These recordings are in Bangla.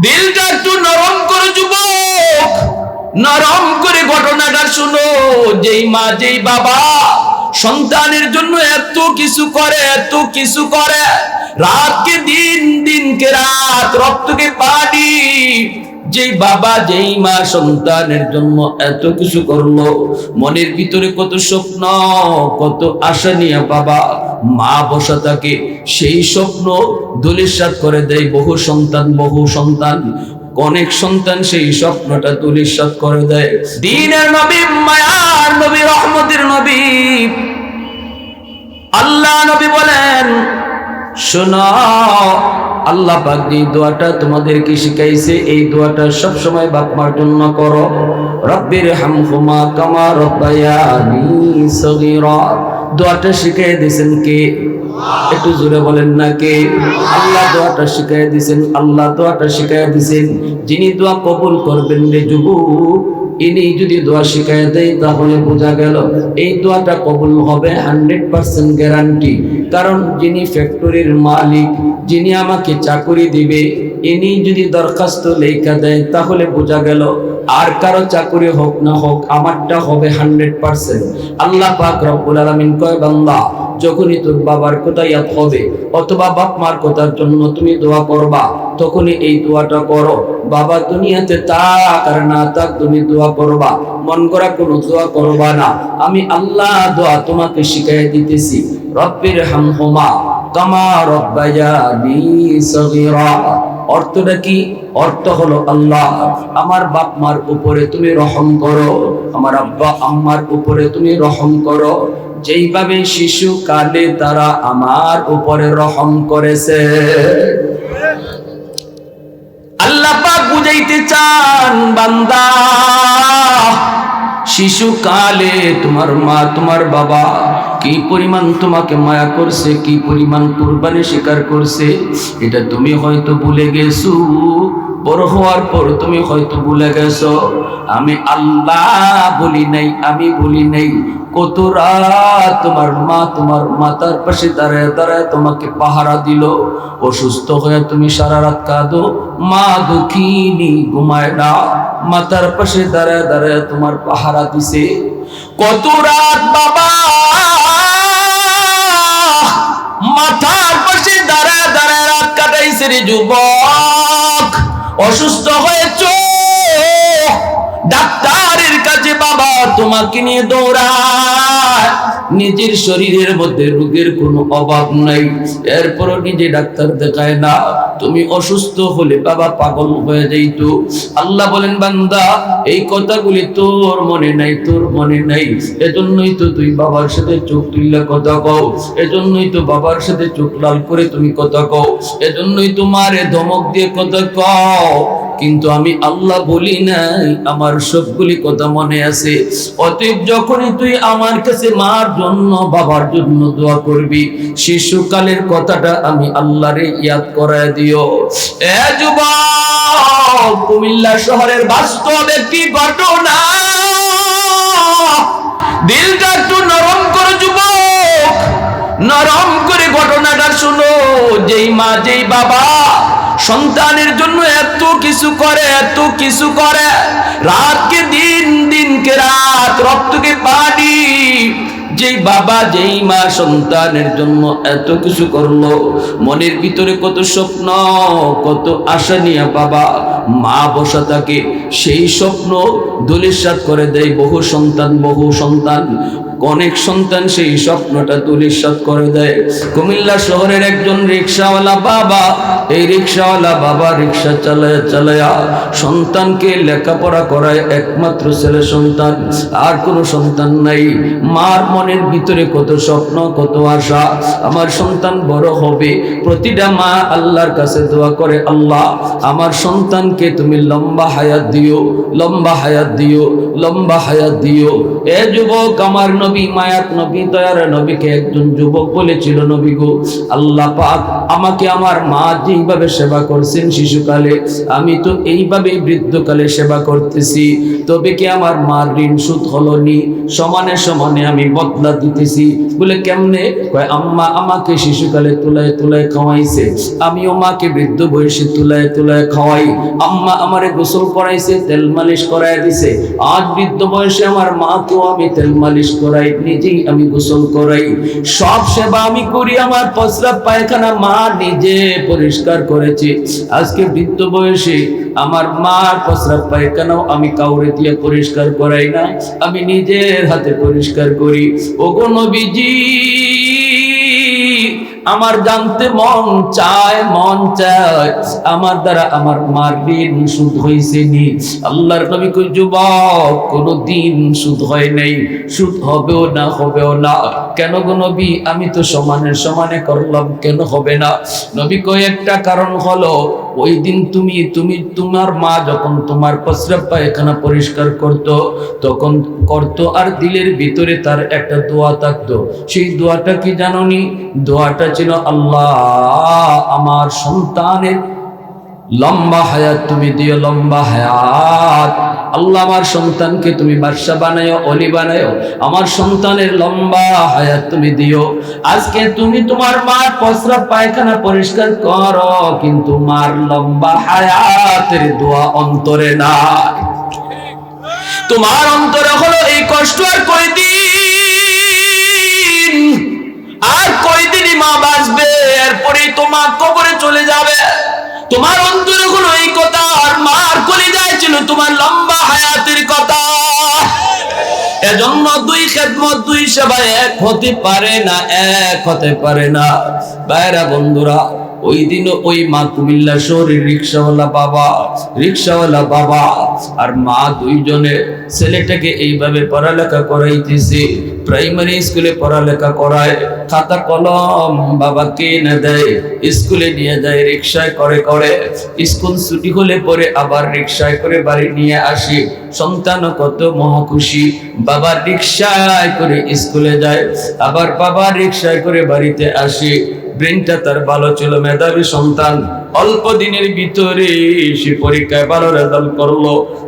দিলটা একটু নরম করে যুবক, নরম করে ঘটনাটা শুনো। যেই মা, যেই বাবা সন্তানের জন্য এত কিছু করে, এত কিছু করে। রাতকে দিন, দিনকে রাত, রক্তকে পানি যেই বাবা, যেই মা সন্তানের জন্য এত কিছু করল, মনের ভিতরে কত স্বপ্ন, কত আশা নিয়ে বাবা মা বসা থাকে সেই স্বপ্ন দলিসাত করে দেয়। বহু সন্তান বহু সন্তান, অনেক সন্তান সেই স্বপ্নটা দলিসাত করে দেয়। দিনের নবী, মায়ার নবী, রহমতের নবী। আল্লাহ নবী বলেন শোনো, আল্লাহ পাক যে দোয়াটা তোমাদেরকে শিখাইছে, এই দোয়াটা সব সময় বাপ মার জন্য করো। রব্বির হামহুমা কামা রব্বায়ানি সগীরা। দোয়াটা শিখাই দিয়েছেন কে? একটু জোরে বলেন না কে? আল্লাহ দোয়াটা শিখাই দিয়েছেন, আল্লাহ দোয়াটা শিখাই দিয়েছেন। যিনি দোয়া কবুল করবেন রে যুবক ইনি যদি দোয়া শিখায় দেয়, তাহলে বোঝা গেল এই দোয়াটা কবুল হবে হান্ড্রেড পার্সেন্ট গ্যারান্টি। কারণ যিনি ফ্যাক্টরির মালিক, যিনি আমাকে চাকরি দিবে, ইনি যদি দরখাস্ত লেখা দেয়, তাহলে বোঝা গেল আর কারও চাকরি হোক না হোক, আমারটা হবে হান্ড্রেড পার্সেন্ট। আল্লাহ পাক রব্বুল আলামিন কয়, বান্দা যখনই তোর বাবার কথা ইয়াদ হবে, অথবা বাপ মার কথার জন্য তুমি দোয়া করবা, তখনই এই দোয়াটা করো। বাবা দুনিয়াতে তাক আর না তাক তুমি দোয়া করবা। মন করা কোনো দোয়া করবা না। আমি আল্লাহ দোয়া তোমাকে শিখাই দিতেছি। রব্বির হামহুমা কামা রব্বায়ানি সগীরা। অর্থটা কি? অর্থ হলো আল্লাহ, আমার বাপ মার উপরে তুমি রহম করো। আমার আব্বা আম্মার উপরে তুমি রহম করো। যেইভাবে শিশু কালে তারা আমার উপরে রহম করেছে। আল্লাহ পাক বুঝাইতে চান, বান্দা, শিশু কালে তোমার মা, তোমার বাবা কি পরিমাণ তোমাকে মায়া করছে, কি পরিমাণ কুরবানি স্বীকার করছে, এটা তুমি হয়তো ভুলে গেছো। বড় হওয়ার পর তুমি হয়তো ভুলে গেছো, আমি আল্লাহ বলি নাই, আমি বলি নাই। কত রাত তোমার মা তোমার মাতার পাশে দাঁড়ায় দাঁড়ায় তোমাকে পাহারা দিল। অসুস্থ হয়ে তুমি সারা রাত কাঁদো, মা দুঃখিনী ঘুমায় না, মাতার পাশে দাঁড়ায় দাঁড়ায় তোমার পাহারা দিছে। কত রাত বাবা! মাথার পাশে দাঁড়ায় দাঁড়ায় রাত কাটাইছে রে যুবক। অসুস্থ হয়েছ? ডাক্তার তোমাকে নিয়ে দৌড়ায়। নিজের শরীরের মধ্যে রোগের কোনো অভাব নাই। এরপরও নিজে ডাক্তার দেখায় না। তুমি অসুস্থ হলে বাবা পাগল হয়ে যাইত। আল্লাহ বলেন, বান্দা, এই কথাগুলি তোর মনে নাই, তোর মনে নাই। এজন্যই তো তুই বাবার সাথে চোখ তুললে কথা কও। এজন্যই তো বাবার সাথে চোখ লাল করে তুমি কথা কও। এজন্যই তোমারে ধমক দিয়ে কথা কও। কিন্তু আমি আল্লাহ বলি নাই, আমার সবগুলি কথা মনে আছে। অতএব যখনই তুই আমার কাছে মার জন্য, বাবার জন্য দোয়া করবি, শিশুকালের কথাটা আমি আল্লাহরে ইয়াদ করায় দিও। এ যুবক, কুমিল্লা শহরের বাস্তব একটি ঘটনা? দিলটা একটু নরম করে যুবক, নরম করে ঘটনাটা শুনো। যেই মা, যেই বাবা সন্তানের জন্য এত কিছু করে, এত কিছু করে। রাতকে দিন, দিনকে রাত, রক্তকে পানি। যেই বাবা, যেই মা সন্তানের জন্য এত কিছু করল, মনের ভিতরে কত স্বপ্ন, কত আশা নিয়ে বাবা মা বসা থাকে, সেই স্বপ্ন দলিসাত করে দেয়, বহু সন্তান বহু সন্তান। অনেক সন্তান সেই স্বপ্নটা তুলিসাত করে দেয়। কুমিল্লা শহরের একজন রিক্সাওয়ালা বাবা, এই রিক্সাওয়ালা বাবা রিক্সা চালায় চালায়া সন্তানকে লেখাপড়া করায় একমাত্র ছেলে সন্তান। আর কোনো সন্তান নাই। মার মনের ভিতরে কত স্বপ্ন, কত আশা। আমার সন্তান বড় হবে। প্রতিটা মা আল্লাহর কাছে দোয়া করে, আল্লাহ, আমার সন্তানকে তুমি লম্বা হায়াত দিও, লম্বা হায়াত দিও, লম্বা হায়াত দিও। এ যুবক আমার নবী মায়াত, নবী দয়ার নবীকে একজন যুবক বলেছিল, নবী গো, আল্লাহ পাক আমাকে আমার মা যেইভাবে সেবা করছেন শিশুকালে, আমি তো এইভাবেই বৃদ্ধকালে সেবা করতেছি। তবে কি আমার মার ঋণ সুদ হলো নি? সমানে সমানে আমি বদলা দিতেছি। বলে কেমনে? কয়, আম্মা আমাকে শিশুকালে তুলায় তুলায় খাওয়াইছে। আমিও মাকে বৃদ্ধ বয়সে তুলায় তুলায় খাওয়াই। আম্মা আমারে গোসল করাইছে, তেল মালিশ করাই দিছে। আজ বৃদ্ধ বয়সে আমার মাকেও আমি তেল মালিশ করাই, নিজেই আমি গোসল করাই। সব সেবা আমি করি, আমার প্রস্রাব পায়খানা মা নিজে পরিষ্কার করেছে। আজকে বৃদ্ধ বয়সে আমার মার প্রস্রাব পায়খানাও আমি কাউরে দিয়ে পরিষ্কার করাই না আমি নিজের হাতে পরিষ্কার করি। ও ওগো নবীজি, আমার জানতে মন চায় মন চায়। আমার দ্বারা আমার মার ঋণ সুদ হয়েছে নি। আল্লাহর নবী কই, যুবক, কোনো দিন সুদ হয় নাই। সুদ হবেও না হবেও না। কেন গো নবী? আমি তো সমানে সমানে করলাম, কেন হবে না? নবী কই, একটা কারণ হলো ওই দিন তুমি তুমি, তোমার মা যখন তোমার প্রস্রাব পায়খানা পরিষ্কার করত, তখন করত আর দিলের ভিতরে তার একটা দোয়া থাকতো। সেই দোয়াটা কি জাননি? দোয়াটা ছিল, আল্লাহ আমার সন্তানের লম্বা হায়াত তুমি দিও, লম্বা হায়াত। আল্লাহ আমার সন্তানকে তুমি বাদশা বানায়ো অলি বানায়ো। আমার সন্তানের লম্বা হায়াত তুমি দিও। আজকে তুমি তোমার মার প্রস্রাব পায়খানা পরিষ্কার করো, কিন্তু মার লম্বা হায়াতের দোয়া অন্তরে না তোমার অন্তরে হলো এই কষ্ট আর কয়দিন। আর কয়দিনই মা বাঁচবে, এরপরেই তোমার কবরে চলে যাবে। তোমার অন্তরে হলো এই কথা আর মার করে ছিল তোমার লম্বা হায়াতের কথা। এজন্য দুই খেদমত, দুই সেবা এক হতে পারে না, এক হতে পারে না। বাইরা বন্ধুরা ওই দিন ওই মা কুমিল্লা শহরের রিক্সাওয়ালা বাবা রিক্সাওয়ালা বাবা আর মা দুইজনে ছেলেটাকে এইভাবে পড়ালেখা করাইতেছে। প্রাইমারি স্কুলে পড়ালেখা করায়, খাতা কলম বাবা কে না দেয়, স্কুলে নিয়ে যায়, রিক্সায় করে করে। স্কুল ছুটি হলে পরে আবার রিক্সায় করে বাড়ি নিয়ে আসি। সন্তান কত মহাখুশি, বাবা রিক্সায় করে স্কুলে যায়, আবার বাবা রিক্সায় করে বাড়িতে আসে। ব্রেনটা তার ভালো ছিল মেধাবী সন্তান। অল্প দিনের ভিতরে সে পরীক্ষায় ভালো রেজাল্ট করল,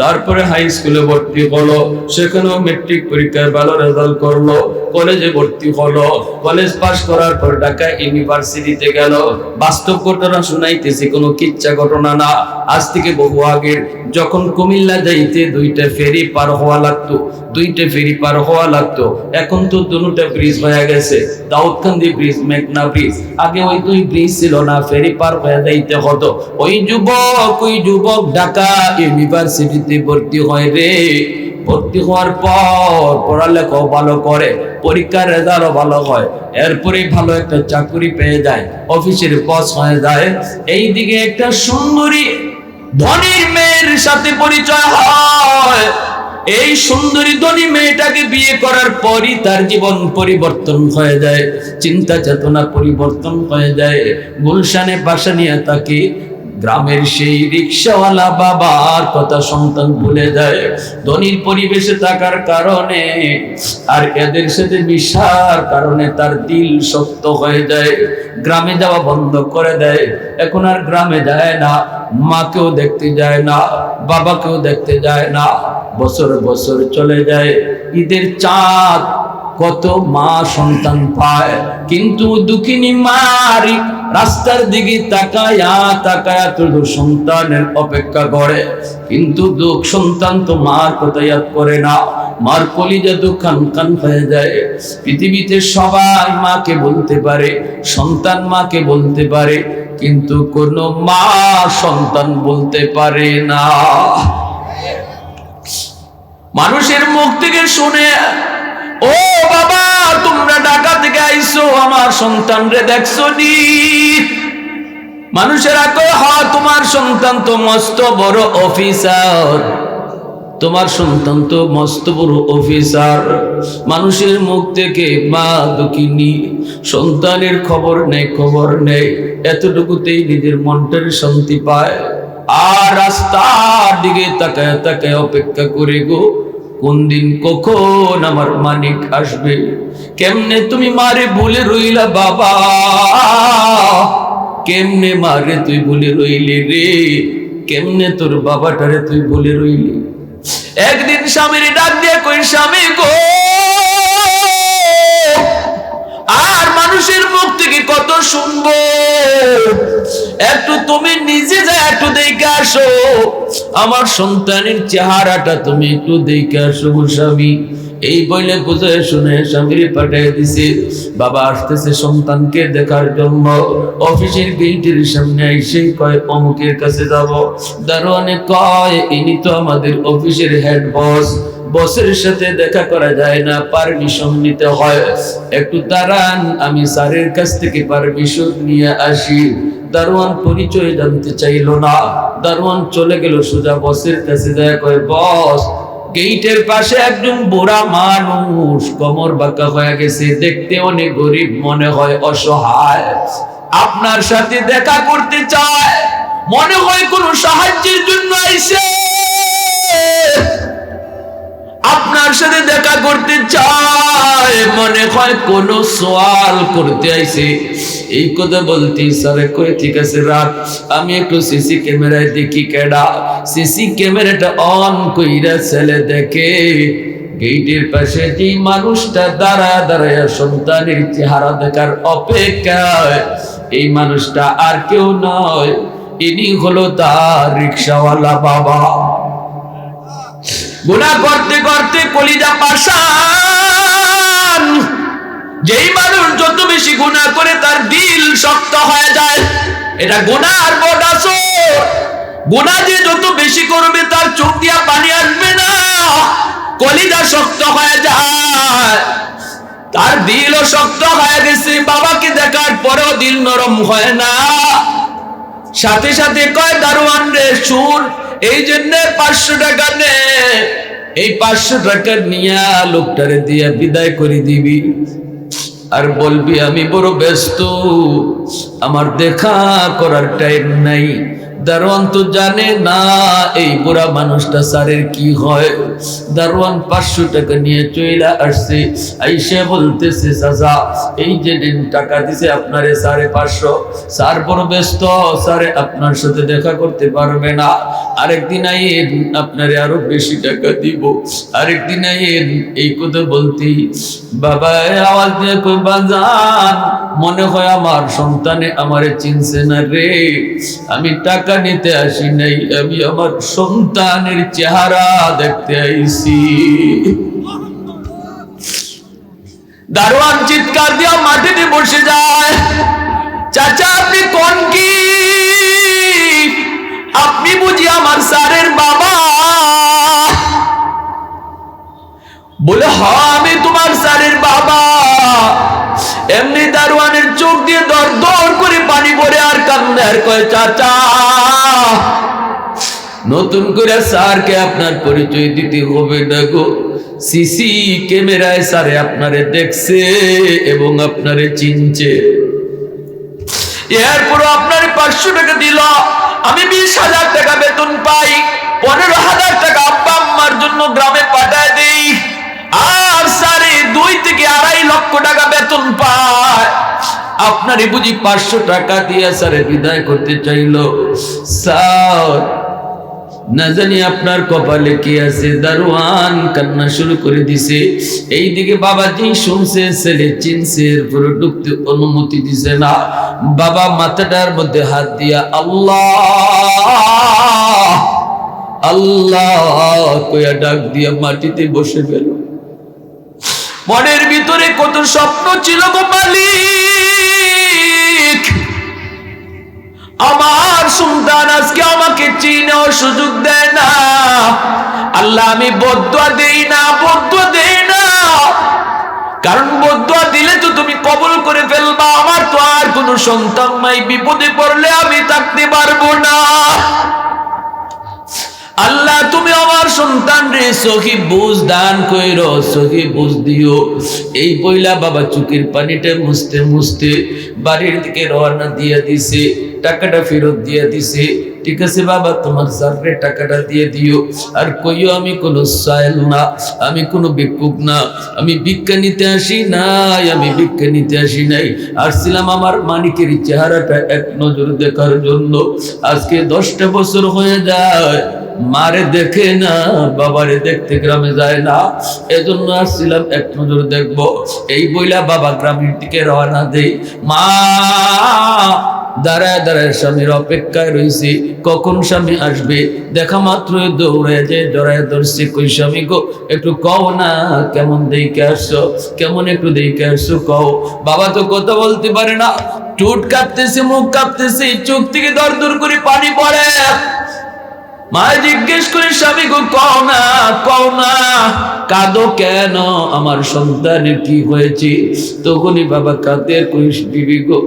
তারপরে হাই স্কুলে ভর্তি হলো, সেখানেও মেট্রিক পরীক্ষায় ভালো রেজাল্ট করল কলেজে ভর্তি হলো কলেজ পাশ করার পর ঢাকা ইউনিভার্সিটিতে গেল। বাস্তব ঘটনা শুনাইতেছি, কোনো কিচ্ছা ঘটনা না। আজ থেকে বহু আগের যখন কুমিল্লা যাইতে দুইটা ফেরি পার হওয়া লাগতো, দুইটা ফেরি পার হওয়া লাগতো। এখন তো দুটা ব্রিজ হয়ে গেছে, দাউদকান্দি ব্রিজ মেঘনা ব্রিজ আগে ওই দুই ব্রিজ ছিল না, ফেরি পার হয়ে যাইতে হতো ওই যুবক ওই যুবক ঢাকা ইউনিভার্সিটিতে ভর্তি হয় রে। ভর্তি হওয়ার পর পড়ালেখাও ভালো করে, পরীক্ষার রেজাল্টও ভালো হয়। এরপরে ভালো একটা চাকরি পেয়ে যায়, অফিসের বস হয়ে যায়। এইদিকে একটা সুন্দরী ধনীর মেয়ের সাথে পরিচয় হয়। এই সুন্দরী ধনী মেয়েটাকে বিয়ে করার পরই তার জীবন পরিবর্তন হয়ে যায়, চিন্তা চেতনা পরিবর্তন হয়ে যায়। গুলশানে বাসা নিয়ে তাকে গ্রামের সেই রিক্সাওয়ালা বাবার কথা সন্তান ভুলে যায়। ধনীর পরিবেশে থাকার কারণে আর এদের সাথে মিশার কারণে তার দিল শক্ত হয়ে যায়, গ্রামে যাওয়া বন্ধ করে দেয়। এখন আর গ্রামে যায় না, মাকেও দেখতে যায় না, বাবাকেও দেখতে যায় না। বছর বছর চলে যায়। ঈদের চাঁদ কত মা সন্তান পায়। কিন্তু দুঃখিনী মারি রাস্তার দিকে তাকায়া তাকায়া তোর সন্তানের অপেক্ষা করে। কিন্তু দুঃখ সন্তান তো মার কথা ইয়াদ করে না। মার কলিজা তো খান খান হয়ে যায়। পৃথিবীতে সবাই মাকে বলতে পারে, সন্তান মাকে বলতে পারে। কিন্তু কোনো মা সন্তান বলতে পারে না। মানুষের মুখ থেকে শুনে, ও বাবা, তোমরা ঢাকা থেকে আইসো আমার সন্তান রে দেখছ নি? মানুষেরা কয়, হ, তোমার সন্তান তো মস্ত বড় অফিসার। তোমার সন্তান তো মস্ত বড় অফিসার। মানুষের মুখ থেকে মা দুঃখিনী, সন্তানের খবর নেই খবর নেই। এতটুকুতেই নিজের মনটার শান্তি পায়। আর রাস্তার দিকে তাকায় তাকায় অপেক্ষা করে গো কোন দিন কখন আমার মানিক আসবে? কেমনে তুমি মারে বলে রইলা বাবা? কেমনে মারে তুই বলে রইলি রে? কেমনে তোর বাবাটারে তুই বলে রইলি? একদিন স্বামীর ডাক দিয়ে কই, স্বামী গো! আর মানুষের মুখ থেকে কত শুনব? একটু তুমি নিজে যা একটু দেখে আসো। আমার সন্তানের চেহারাটা তুমি একটু দেখে আসো স্বামী। এই বইলে বুঝে শুনে স্বামীর পাঠিয়ে দিছে। বাবা আসতেছে সন্তানকে দেখার জন্য। অফিসের গেটের সামনে এসে কয়, অমুকের কাছে যাব। দারোয়ানে কয়, ইনি তো আমাদের অফিসের হেড বস। বসের সাথে দেখা করা যায় না, পারমিশন নিতে হয়। একটু দাঁড়ান, আমি স্যারের কাছ থেকে পারমিশন নিয়ে আসি। দারোয়ান পরিচয় জানতে চাইল না। দারোয়ান চলে গেল সোজা বসের কাছে দেখা কয়, বস, গেইটের পাশে একজন বুড়া মানুষ কমর বাঁকা হয়ে গেছে। দেখতে অনেক গরিব মনে হয়, অসহায়। আপনার সাথে দেখা করতে চায়। মনে হয় কোনো সাহায্যের জন্য আইসে। আপনার সাথে দেখা করতে চায় মনে হয় কোন সওয়াল করতে আইছে। এই কথা বলতে স্যারে কই ঠিক আছে রাত আমি একটু সিসি ক্যামেরায় দেখি কেডা। সিসি ক্যামেরাটা অন কইরা ছেলে দেখে গেটের পাশে যে মানুষটা দাঁড়া দাঁড়ায় সন্তানের চেহারা দেখার অপেক্ষায়, এই মানুষটা আর কেউ নয়। ইনি হলো তার রিক্সাওয়ালা বাবা। গুণা করতে কলিজা পাশান যেই মানুষ যত বেশি গুণা করে, তার দিল শক্ত হয়ে যায়। এটা গুনার বড় আসর গুণা যে যত বেশি করবে, তার চোখ দিয়া পানি আসবে না। কলিজা শক্ত হয়ে যায়। তার দিলও শক্ত হয়ে গেছে। বাবাকে দেখার পরেও দিল নরম হয় না। সাথে সাথে কয়, দারোয়ান রে, শুন, এই জন্য পাঁচশো টাকা নে। এই পাঁচশো টাকা নিয়ে লোকটারে দিয়ে বিদায় করে দিবি। আর বলবি, আমি বড় ব্যস্ত, আমার দেখা করার টাইম নাই। দারোয়ান তো জানে না, এই বুড়া মানুষটা স্যারের কি হয়? দারোয়ান পাঁচশো টাকা নিয়ে চইলা আসছে। আইসে বলতেছে, চাচা, এই যে দিন টাকা দিছে আপনারে সাড়ে পাঁচশো। স্যার বড় ব্যস্ত, স্যারে আপনার সাথে দেখা করতে পারবে না। আরেকদিন আইন আপনারে আরও বেশি টাকা দিব। আরেকদিন আইন এই কথা বলতেই বাবা আওয়াজ দিয়ে বাজান, মনে হয় আমার সন্তানে আমারে চিনছে না রে। আমি টাকা নিতে আসি নাই, আমি আমার সন্তানের চেহারা দেখতে আইছি। দারোয়ান চিৎকার দিয়া মাটিতে বসে যায়, চাচা, আপনি কোন কি? আপনি বুঝি আমার স্যারের বাবা। বলে হ আমি তোমার স্যারের বাবা। এমনি দারোয়ানের চোখ দিয়ে দর দর করে পানি পড়ে আর কান্দে আর কয়, চাচা, নতুন করে স্যারকে আপনার পরিচয় দিতে হবে গো। সিসি ক্যামেরায় স্যারে আপনারে দেখছে এবং আপনারে চিনছে। এরপর আপনার পাঁচশো টাকা দিল। আমি বিশ হাজার টাকা বেতন পাই, পনেরো হাজার টাকা আব্বা আম্মার জন্য গ্রামে পাঠায় দেই। আর সাড়ে দুই থেকে আড়াই লক্ষ টাকা বেতন পায়। আপনারে বুঝি পাঁচশো টাকা দিয়ে স্যারে বিদায় করতে চাইলো। স্যার, না জানি আপনার কপালে কি আছে? দারোয়ান কান্না শুরু করে দিছে। এইদিকে বাবাজি শুনছে, ছেলে চিনছে এরপরে ঢুকতে অনুমতি দিছে না। বাবা মাথাটার মধ্যে হাত দিয়া, আল্লাহ! আল্লাহ কইয়া ডাক দিয়া মাটিতে বসে গেল। মনের ভিতরে কত স্বপ্ন ছিল গো মালিক? আমার সন্তান আজকে আমাকে চিনেও সুযোগ দেয় না। আল্লাহ, আমি বদুয়া দেই না, বদুয়া দেই না। কারণ বদুয়া দিলে তো তুমি কবল করে ফেলবা। আমার তো আর কোনো সন্তান নাই। বিপদে পড়লে আমি থাকতে পারব না। আল্লাহ, তুমি আমার সন্তান রে সখী বুঝ দান কইর, সখী বুঝ দিও। এই বইলা বাবা চুকির পানিটা মুছতে মুছতে বাড়ির দিকে রওনা দিয়ে দিছে, টাকাটা ফেরত দিয়ে দিছে। ঠিক আছে বাবা, তোমার সার্ভে টাকাটা দিয়ে দিও। আর কইও, আমি কোনো সায়েল না, আমি কোনো ভিক্ষুক না, আমি ভিক্ষা নিতে আসি নাই, আমি ভিক্ষা নিতে আসি নাই। আসছিলাম আমার মানিকের চেহারাটা এক নজর দেখার জন্য। আজকে দশটা বছর হয়ে যায়। মারে দেখে না, বাবারে দেখতে গ্রামে যায় না। এজন্য আসছিলাম, এক নজর দেখব। এই বইলা বাবা গ্রামের দিকে রওনা দেই। মা, দাঁড়ায় দাঁড়ায় স্বামীর অপেক্ষায় রয়েছি কখন স্বামী আসবে? দেখা মাত্র দৌড়ে যে জড়ায় ধরছি। কই স্বামী গো, একটু কও না, কেমন দেখে আসছো? কেমন একটু দেখে আসছো কও? বাবা তো কথা বলতে পারে না। টুট কাঁপতেছে, মুখ কাঁপতেছে, চোখ থেকে দর দূর করে পানি পড়ে। মা জিজ্ঞেস করে, স্বামী গো, কও না কও না, কাঁদো কেন? আমার সন্তানের কি হয়েছে? তখনই বাবা কাঁদের কইস বিবি গো,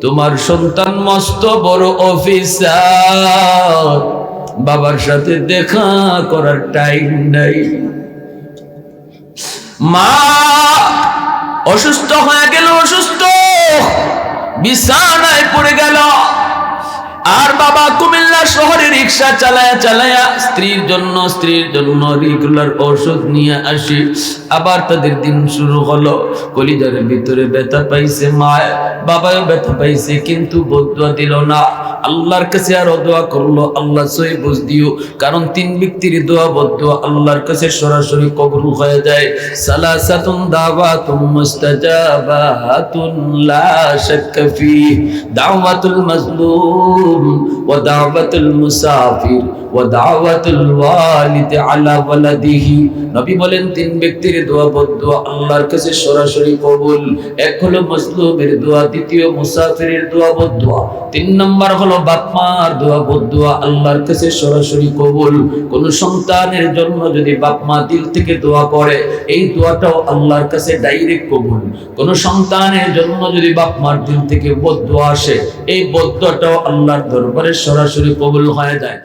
তোমার সন্তান মস্ত বড় অফিসার। বাবার সাথে দেখা করার টাইম নাই। মা অসুস্থ হয়ে গেল, অসুস্থ। বিছানায় পড়ে গেল। আর বাবা কুমিল্লা শহরে রিক্সা চালায়া চালায়া স্ত্রীর জন্য স্ত্রীর জন্য রেগুলার নিয়ে আসি। আবার তাদের দিন শুরু হলো। কলিজার ভিতরে ব্যথা পাইছে মায় বাবাও ব্যথা পাইছে, কিন্তু বদুয়া দিল না। আল্লাহর কাছে আর দোয়া করল, আল্লাহ সই বুঝ দিও। কারণ তিন ব্যক্তির দোয়া বদুয়া আল্লাহর কাছে সরাসরি কবর হয়ে যায়। সালাসাতুন দাওয়াতুম মুস্তাজাবাতুন লা শাক্কা ফি। দাওয়াতুল মাজলুম ওয়া দাওয়াতুল মুসাফির তিন ব্যক্তির দোয়া আল্লাহর কাছে সরাসরি কবুল। এক দোয়া দোয়া তিন নম্বর দোয়া আল্লাহর কাছে সরাসরি কবুল। কোন সন্তানের জন্য যদি বাপমা দিল থেকে দোয়া করে, এই দোয়াটাও আল্লাহর কাছে ডাইরেক্ট কবুল। কোন সন্তানের জন্য যদি বাপমার দিল থেকে বদুয়া আসে, এই বদুয়াটাও আল্লাহর দরবারে সরাসরি কবুল হয়ে যায়।